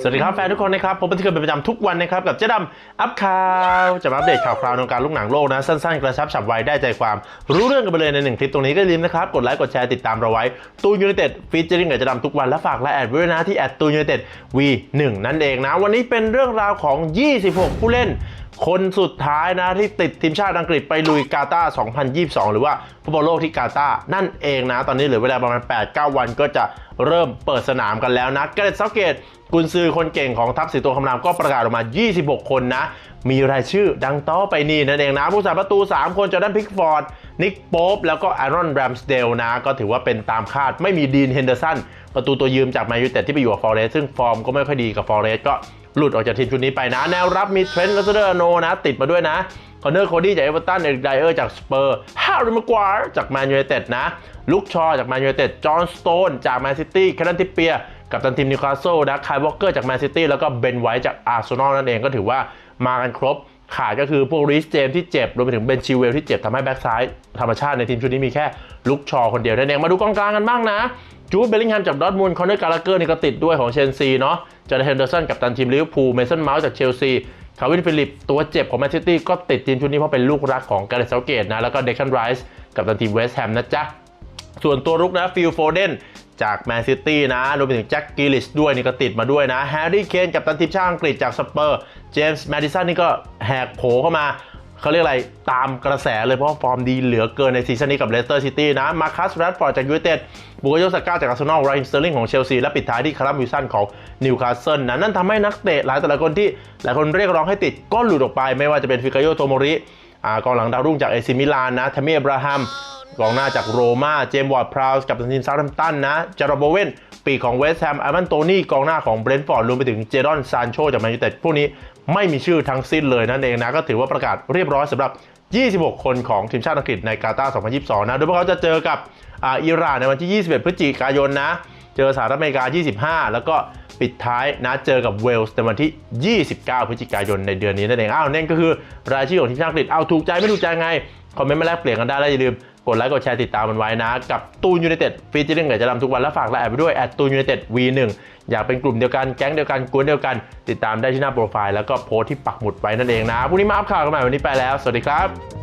สวัสดีครับแฟนทุกคนนะครับผมเป็นที่เคยเป็นประจำทุกวันนะครับกับเจ๊ดำอัพข่าวจะมาอัปเดตข่าวคราวในวงการลูกหนังโลกนะสั้นๆ กระชับฉับไวได้ใจความรู้เรื่องกันไปเลยในหนึ่งคลิปตรงนี้ก็ลืมนะครับกดไลค์กดแชร์ติดตามเราไว้ตูนยูเนเต็ดฟีเจอริ่งกับเจ๊ดำทุกวันและฝากไลน์แอดไว้ด้วยนะที่แอดตูนยูเนเต็ด V1 นั่นเองนะ วันนี้เป็นเรื่องราวของ 26 ผู้เล่นคนสุดท้ายนะที่ติดทีมชาติอังกฤษไปลุยกาตาร์2022 หรือว่าฟุตบอลโลกที่กาตาร์นั่นเองนะ ตอนนี้เหลือเวลาประมาณ 8-9 วันก็จะเริ่มเปิดสนามกันแล้วนะ เกรตเซาเกตกุนซือคนเก่งของทัพสีตัวคำรามก็ประกาศออกมา 26 คนนะ มีรายชื่อดังต่อไปนี่นั่นเองนะ ผู้สาประตู 3 คนจอร์แดนพิกฟอร์ด นิกโป๊ปแล้วก็อารอนแรมสเดลนะ ก็ถือว่าเป็นตามคาดไม่มีดีนเฮนเดอร์สันประตูตัวยืมจากแมนยูเต็ดที่ไปอยู่กับฟอร์เรสซึ่งฟอร์มก็ไม่ค่อยดีกับฟอร์เรสก็ หลุดออกจากทีมชุดนี้ไปนะ แนวรับมีเทรนต์ลัสเดอร์โนนะ ติดมาด้วยนะคอนเนอร์โคดี้จากเอเวอร์ตัน เอริกไดเออร์จากสเปอร์ฮาริมากวาร์จากแมนยูไนเต็ดนะ ลุกชอจากแมนยูไนเต็ด จอห์นสโตนจากแมนซิตี้แคนันทิเปีย กับตันทีมนิวคาสเซิลนะ คายวอลเกอร์จากแมนซิตี้ แล้วก็เบนไวท์จากอาร์เซนอลนั่นเองก็ถือว่ามากันครบ ขาดก็คือพวกริสเจมที่เจ็บ รวมไปถึงเบนชิเวลที่เจ็บทำให้แบ็กซ้ายธรรมชาติในทีมชุดนี้มีแค่ลุกชอคนเดียวนั่นเอง มาดูกองกลางกันบ้างนะ จูดเบลลิงแฮมจากดอทมุนด์คอนเนอร์กาลาเกอร์นี่ก็ติดด้วยของเชนซีเนาะจอร์แดนเฮนเดอร์สันกับตันทีมลิเวอร์พูลเมสันเมาส์จากเชลซีคาวินฟิลิปตัวเจ็บของแมนซิตี้ก็ติดทีมชุดนี้เพราะเป็นลูกรักของการ์เรตเซาเกตนะแล้วก็เดคันไรส์กับตันทีมเวสต์แฮมนะจ๊ะส่วนตัวรุกนะฟิลโฟเดนจากแมนซิตี้นะรวมไปถึงแจ็คกิลลิชด้วยนี่ก็ติดมาด้วยนะแฮร์รี่เคนกับตันทีมชาติอังกฤษจากสเปอร์เจมส์แมดิสันนี่ก็แหกโผเข้ามา เขาเรียกอะไรตามกระแสเลยเพราะฟอร์มดีเหลือเกินในซีซั่นนี้กับเลสเตอร์ซิตี้นะ มาคัสแรดฟอร์ดจากยูไนเต็ดบุกโยสก้าจากอาร์เซนอลไรน์สเตอร์ลิงของเชลซี และปิดท้ายที่คาร์มวิสันของนิวคาสเซิลนะนั่นทำให้นักเตะหลายแต่ละคนที่หลายคนเรียกร้องให้ติดก็หลุดออกไป ไม่ว่าจะเป็นฟิกาโยโตโมริอ่ากองหลังดาวรุ่งจากเอซิมิลานนะทามิเอบราฮัม กองหน้าจากโรมาเจมส์วอร์ดพราวส์กับทีมซาร์แฮมตันนะจาร์โบเวนปีกของเวสต์แฮมไอวันโตนี่กองหน้าของเบรนท์ฟอร์ดรวมไปถึงเจดอนซานโชจากแมนยูไนเต็ดพวกนี้ไม่มีชื่อทั้งสิ้นเลยนั่นเองนะก็ถือว่าประกาศเรียบร้อยสำหรับ 26 คนของทีมชาติอังกฤษในกาตาร์2022 นะ โดยพวกเขาจะเจอกับออิหร่านในวันที่ 21 พฤศจิกายนนะ เจอสหรัฐอเมริกา 25 แล้วก็ปิดท้ายนะเจอกับเวลส์ในวันที่ 29 พฤศจิกายนในเดือนนี้นั่นเองอ้าวนั่นก็คือรายชื่อของทีมชาติอังกฤษเอาถูกใจไม่ถูกใจไง คอมเมนต์มาแลกเปลี่ยนกันได้แล้วอย่าลืมกดไลค์กดแชร์ติดตามมันไว้นะ กับตูนยูไนเต็ดฟีเจอริ่งกับจะทำทุกวันและฝากไลน์แอดไปด้วยแอดตูนยูไนเต็ด V1 อยากเป็นกลุ่มเดียวกันแก๊งเดียวกันกวนเดียวกัน ติดตามได้ที่หน้าโปรไฟล์แล้วก็โพสต์ที่ปักหมุดไว้นั่นเองนะพรุ่งนี้มาอัพข่าวกันใหม่วันนี้ไปแล้ว สวัสดีครับ